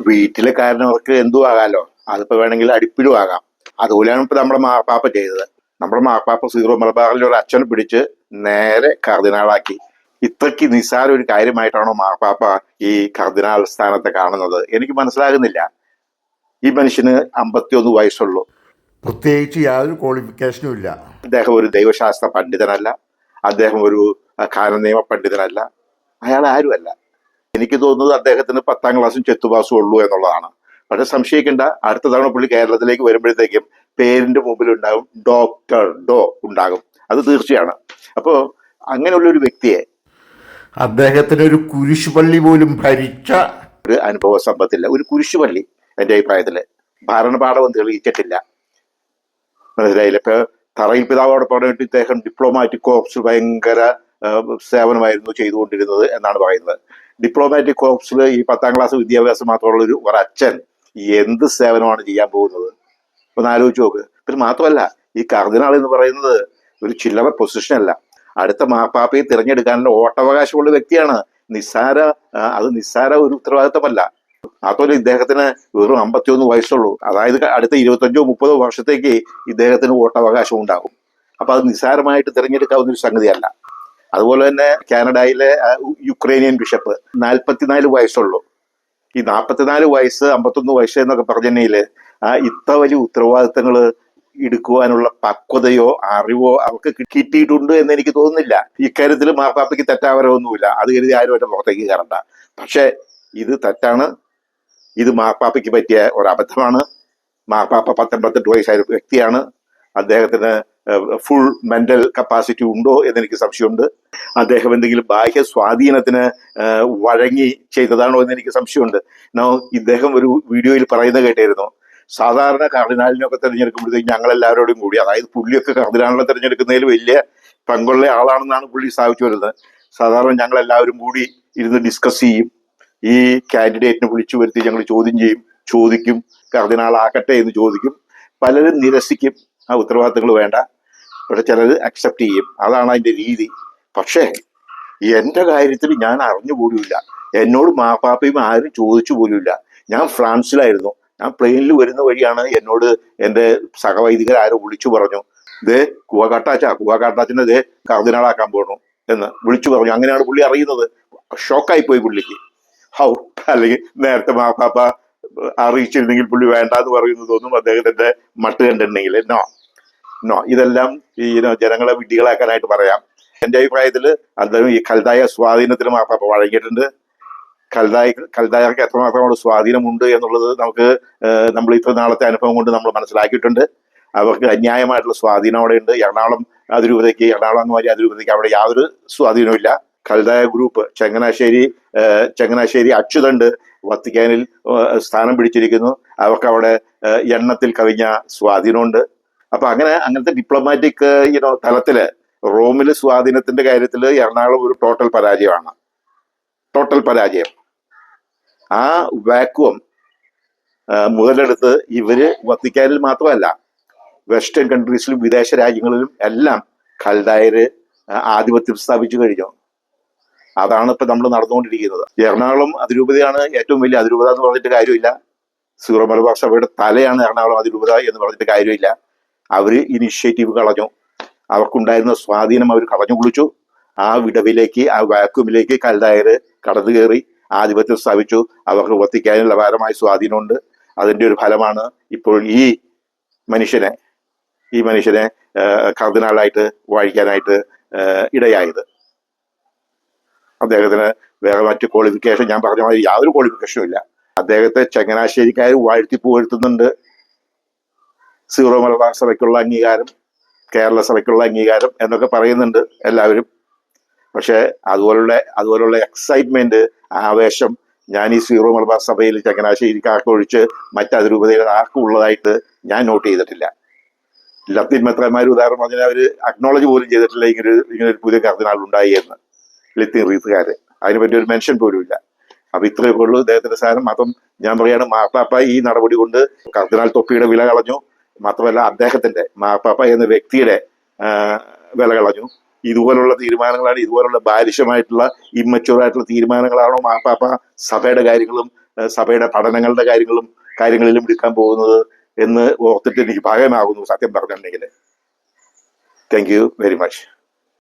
വീട്ടിലെ കാരണവർക്ക് എന്തോ ആകാലോ അതിപ്പോ വേണമെങ്കിൽ അടിപ്പിലും ആകാം. അതുപോലെയാണ് ഇപ്പൊ നമ്മുടെ മാർപ്പാപ്പ ചെയ്തത്. നമ്മുടെ മാർപ്പാപ്പ സീറോ മലബാറിലെ ഒരു അച്ഛനെ പിടിച്ച് നേരെ കർദിനാളാക്കി. ഇത്രയ്ക്ക് നിസ്സാര ഒരു കാര്യമായിട്ടാണോ മാർപ്പാപ്പ ഈ കർദിനാൾ സ്ഥാനത്തെ കാണുന്നത്? എനിക്ക് മനസ്സിലാകുന്നില്ല. ഈ മനുഷ്യന് അമ്പത്തിയൊന്ന് വയസ്സുള്ളൂ. പ്രത്യേകിച്ച് യാതൊരു ക്വാളിഫിക്കേഷനും ഇല്ല. അദ്ദേഹം ഒരു ദൈവശാസ്ത്ര പണ്ഡിതനല്ല. അദ്ദേഹം ഒരു കാനനിയമ പണ്ഡിതനല്ല. അയാൾ ആരുമല്ല. എനിക്ക് തോന്നുന്നത് അദ്ദേഹത്തിന് പത്താം ക്ലാസ്സും ചെത്തുപാസും ഉള്ളൂ എന്നുള്ളതാണ്. പക്ഷെ സംശയിക്കേണ്ട അടുത്ത തവണ പുള്ളി കേരളത്തിലേക്ക് വരുമ്പോഴത്തേക്കും പേരിന്റെ മുമ്പിൽ ഉണ്ടാകും ഡോക്ടർ ഡോ ഉണ്ടാകും. അത് തീർച്ചയാണ്. അപ്പോൾ അങ്ങനെയുള്ള ഒരു വ്യക്തിയെ അദ്ദേഹത്തിന് ഒരു കുരിശുപള്ളി പോലും ഭരിച്ച ഒരു അനുഭവ സമ്പത്തില്ല. ഒരു കുരിശുപള്ളി എന്റെ അഭിപ്രായത്തിൽ. ഭരണപാഠം തെളിയിച്ചിട്ടില്ല. മനസ്സിലായില്ല? ഇപ്പൊ തറയിൽ പിതാവോടൊപ്പം പറഞ്ഞിട്ട് ഇദ്ദേഹം ഡിപ്ലോമാറ്റിക് കോർപ്സ് ഭയങ്കര സേവനമായിരുന്നു ചെയ്തുകൊണ്ടിരുന്നത് എന്നാണ് പറയുന്നത്. ഡിപ്ലോമാറ്റിക് കോർപ്സിൽ ഈ പത്താം ക്ലാസ് വിദ്യാഭ്യാസം മാത്രമുള്ള ഒരു ഒരച്ഛൻ എന്ത് സേവനമാണ് ചെയ്യാൻ പോകുന്നത്? ഒന്ന് ആലോചിച്ച് നോക്ക്. പിന്നെ മാത്രമല്ല ഈ കർദിനാൾ എന്ന് പറയുന്നത് ഒരു ചില്ലറ പൊസിഷൻ അല്ല. അടുത്ത മാപ്പാപ്പയെ തിരഞ്ഞെടുക്കാനുള്ള ഓട്ടവകാശമുള്ള വ്യക്തിയാണ്. നിസ്സാര അത് നിസ്സാര ഒരു ഉത്തരവാദിത്തമല്ല. മാത്രമല്ല ഇദ്ദേഹത്തിന് വെറും അമ്പത്തിയൊന്ന് വയസ്സുള്ളൂ. അതായത് അടുത്ത ഇരുപത്തഞ്ചോ മുപ്പതോ വർഷത്തേക്ക് ഇദ്ദേഹത്തിന് ഓട്ടവകാശം ഉണ്ടാകും. അപ്പൊ അത് നിസ്സാരമായിട്ട് തിരഞ്ഞെടുക്കാവുന്ന ഒരു സംഗതിയല്ല. അതുപോലെ തന്നെ കാനഡയിലെ യുക്രൈനിയൻ ബിഷപ്പ് നാൽപ്പത്തിനാല് വയസ്സുള്ളൂ. ഈ നാൽപ്പത്തിനാല് വയസ്സ് അമ്പത്തൊന്ന് വയസ്സ് എന്നൊക്കെ പറഞ്ഞെങ്കിൽ ആ ഇത്ര വലിയ ഉത്തരവാദിത്തങ്ങൾ എടുക്കുവാനുള്ള പക്വതയോ അറിവോ അവർക്ക് കിട്ടിയിട്ടുണ്ട് എന്ന് എനിക്ക് തോന്നുന്നില്ല. ഇക്കാര്യത്തിൽ മാപ്പാപ്പയ്ക്ക് തെറ്റാവരവൊന്നുമില്ല. അത് കരുതി ആരും അവരുടെ പുറത്തേക്ക് കയറണ്ട. പക്ഷെ ഇത് തെറ്റാണ്. ഇത് മാപ്പാപ്പയ്ക്ക് പറ്റിയ ഒരു അബദ്ധമാണ് മാപ്പാപ്പ പത്തൊമ്പത്തെട്ട് വയസ്സായ വ്യക്തിയാണ്. അദ്ദേഹത്തിന് ഫുൾ മെന്റൽ കപ്പാസിറ്റി ഉണ്ടോ എന്ന് എനിക്ക് സംശയമുണ്ട്. അദ്ദേഹം എന്തെങ്കിലും ബാഹ്യ സ്വാധീനത്തിന് വഴങ്ങി ചെയ്തതാണോ എന്ന് എനിക്ക് സംശയമുണ്ട് ഇദ്ദേഹം ഒരു വീഡിയോയിൽ പറയുന്നത് കേട്ടായിരുന്നു. സാധാരണ കർദിനാലിനൊക്കെ തിരഞ്ഞെടുക്കുമ്പോഴത്തേക്ക് ഞങ്ങൾ എല്ലാവരോടും കൂടി അതായത് പുള്ളിയൊക്കെ കർദിനാളിനെ തിരഞ്ഞെടുക്കുന്നതിൽ വലിയ പങ്കുള്ള ആളാണെന്നാണ് പുള്ളി സ്ഥാപിച്ചു വരുന്നത്. സാധാരണ ഞങ്ങൾ എല്ലാവരും കൂടി ഇരുന്ന് ഡിസ്കസ് ചെയ്യും. ഈ കാൻഡിഡേറ്റിനെ വിളിച്ചു വരുത്തി ഞങ്ങൾ ചോദ്യം ചെയ്യും. ചോദിക്കും. കർദിനാളാക്കട്ടെ എന്ന് ചോദിക്കും. പലരും നിരസിക്കും. ആ ഉത്തരവാദിത്തങ്ങൾ വേണ്ട. പക്ഷെ ചിലർ അക്സെപ്റ്റ് ചെയ്യും. അതാണ് അതിന്റെ രീതി. പക്ഷേ എന്റെ കാര്യത്തിൽ ഞാൻ അറിഞ്ഞു പോലുമില്ല. എന്നോട് മാപ്പാപ്പയും ആരും ചോദിച്ചു പോലുമില്ല. ഞാൻ ഫ്രാൻസിലായിരുന്നു. ഞാൻ പ്ലെയിനിൽ വരുന്ന വഴിയാണ് എന്നോട് എന്റെ സഹവൈദികർ ആരോ വിളിച്ചു പറഞ്ഞു. ദേ കുവകാട്ടാച്ച കുവകാട്ടാച്ചിനെ ദേ കർദിനാളാക്കാൻ പോകണു എന്ന് വിളിച്ചു പറഞ്ഞു. അങ്ങനെയാണ് പുള്ളി അറിയുന്നത്. ഷോക്കായി പോയി പുള്ളിക്ക്. ഹൗ അല്ലെങ്കിൽ നേരത്തെ മാപ്പാപ്പ അറിയിച്ചിരുന്നെങ്കിൽ പുള്ളി വേണ്ട എന്ന് പറയുന്നതൊന്നും അദ്ദേഹത്തിന്റെ മട്ട് കണ്ടിട്ടുണ്ടെങ്കിൽ നോ നോ ഇതെല്ലാം ഈ ജനങ്ങളെ വിഡ്ഢികളാക്കാനായിട്ട് പറയാം. എന്റെ അഭിപ്രായത്തിൽ അദ്ദേഹം ഈ കൽതായ സ്വാധീനത്തിന് മാത്രം വഴങ്ങിയിട്ടുണ്ട്. കൽതായ കൽതായർക്ക് എത്രമാത്രം അവിടെ സ്വാധീനമുണ്ട് എന്നുള്ളത് നമുക്ക് നമ്മൾ ഇത്ര നാളത്തെ അനുഭവം കൊണ്ട് നമ്മൾ മനസ്സിലാക്കിയിട്ടുണ്ട്. അവർക്ക് അന്യായമായിട്ടുള്ള സ്വാധീനം അവിടെ ഉണ്ട് എറണാകുളം അതിരൂപതയ്ക്ക് എറണാകുളം അംഗമാരി അതിരൂപതയ്ക്ക് അവിടെ യാതൊരു സ്വാധീനവും കൽതായ ഗ്രൂപ്പ് ചങ്ങനാശ്ശേരി ചങ്ങനാശ്ശേരി അച്യുതണ്ട് വത്തിക്കാനിൽ സ്ഥാനം പിടിച്ചിരിക്കുന്നു. അവർക്ക് അവിടെ എണ്ണത്തിൽ കവിഞ്ഞ സ്വാധീനമുണ്ട്. അപ്പൊ അങ്ങനെ അങ്ങനത്തെ ഡിപ്ലോമാറ്റിക് യുനോ തലത്തിൽ റോമിൽ സ്വാധീനത്തിന്റെ കാര്യത്തിൽ എറണാകുളം ഒരു ടോട്ടൽ പരാജയമാണ്. ടോട്ടൽ പരാജയം. ആ വാക്വം മുതലെടുത്ത് ഇവർ വത്തിക്കാനിൽ മാത്രമല്ല വെസ്റ്റേൺ കൺട്രീസിലും വിദേശ രാജ്യങ്ങളിലും എല്ലാം ഖൽദായര് ആധിപത്യം സ്ഥാപിച്ചു കഴിഞ്ഞു. അതാണ് ഇപ്പൊ നമ്മൾ നടന്നുകൊണ്ടിരിക്കുന്നത്. എറണാകുളം അതിരൂപതയാണ് ഏറ്റവും വലിയ അതിരൂപത എന്ന് പറഞ്ഞിട്ട് കാര്യമില്ല. സീറോ മലബാർ സഭയുടെ തലയാണ് എറണാകുളം അതിരൂപത എന്ന് പറഞ്ഞിട്ട് കാര്യമില്ല. അവർ ഇനിഷ്യേറ്റീവ് കളഞ്ഞു. അവർക്കുണ്ടായിരുന്ന സ്വാധീനം അവർ കളഞ്ഞു കുളിച്ചു. ആ വിടവിലേക്ക് ആ വാക്യൂമിലേക്ക് കല്ലായർ കടന്നു കയറി ആധിപത്യം സ്ഥാപിച്ചു. അവർക്ക് വത്തിക്കാനുള്ള ഭാരമായ സ്വാധീനമുണ്ട്. അതിന്റെ ഒരു ഫലമാണ് ഇപ്പോൾ ഈ മനുഷ്യനെ ഈ മനുഷ്യനെ കർദിനാളായിട്ട് വാഴിക്കാനായിട്ട് ഇടയായത്. അദ്ദേഹത്തിന് വേറെ മറ്റു ക്വാളിഫിക്കേഷൻ ഞാൻ പറഞ്ഞ മാതിരി യാതൊരു ക്വാളിഫിക്കേഷനും ഇല്ല. അദ്ദേഹത്തെ ചങ്ങനാശ്ശേരിക്കാർ വാഴ്ത്തി പുകഴ്ത്തുന്നുണ്ട്. സീറോ മലബാർ സഭയ്ക്കുള്ള അംഗീകാരം കേരള സഭയ്ക്കുള്ള അംഗീകാരം എന്നൊക്കെ പറയുന്നുണ്ട് എല്ലാവരും. പക്ഷെ അതുപോലുള്ള അതുപോലുള്ള എക്സൈറ്റ്മെന്റ് ആവേശം ഞാൻ ഈ സീറോ മലബാർ സഭയിൽ ചങ്ങനാശ്ശേരിക്കാർക്ക് ഒഴിച്ച് മറ്റ് അതിരൂപതയിൽ ആർക്കും ഉള്ളതായിട്ട് ഞാൻ നോട്ട് ചെയ്തിട്ടില്ല. ലത്തീൻ മെത്രന്മാർ ഉദാഹരണം പറഞ്ഞാൽ അവർ അക്നോളജ് പോലും ചെയ്തിട്ടില്ല ഇങ്ങനൊരു ഇങ്ങനൊരു പുതിയ കർദിനാൾ ഉണ്ടായി എന്ന്. ലത്തീൻ റീത്തുകാര്. അതിനെപ്പറ്റി ഒരു മെൻഷൻ പോലും ഇല്ല അപ്പൊ ഇത്രയൊക്കെ ഉള്ളൂ ഇദ്ദേഹത്തിന്റെ സാധനം. മാത്രം ഞാൻ പറയാണ് മാർപ്പാപ്പ ഈ നടപടി കൊണ്ട് കർദിനാൾ തൊപ്പിയുടെ വില കളഞ്ഞു. മാത്രമല്ല അദ്ദേഹത്തിന്റെ മാർപ്പാപ്പ എന്ന വ്യക്തിയുടെ വില കളഞ്ഞു. ഇതുപോലുള്ള തീരുമാനങ്ങളാണ് ഇതുപോലുള്ള ബാരിഷമായിട്ടുള്ള ഇമ്മച്ചുവറായിട്ടുള്ള തീരുമാനങ്ങളാണോ മാർപ്പാപ്പ സഭയുടെ കാര്യങ്ങളും സഭയുടെ പഠനങ്ങളുടെ കാര്യങ്ങളും കാര്യങ്ങളിലും എടുക്കാൻ പോകുന്നത് എന്ന് ഓർത്തിട്ട് എനിക്ക് ഭാഗമാകുന്നു സത്യം പറഞ്ഞിട്ടുണ്ടെങ്കിൽ താങ്ക് യു വെരി മച്ച്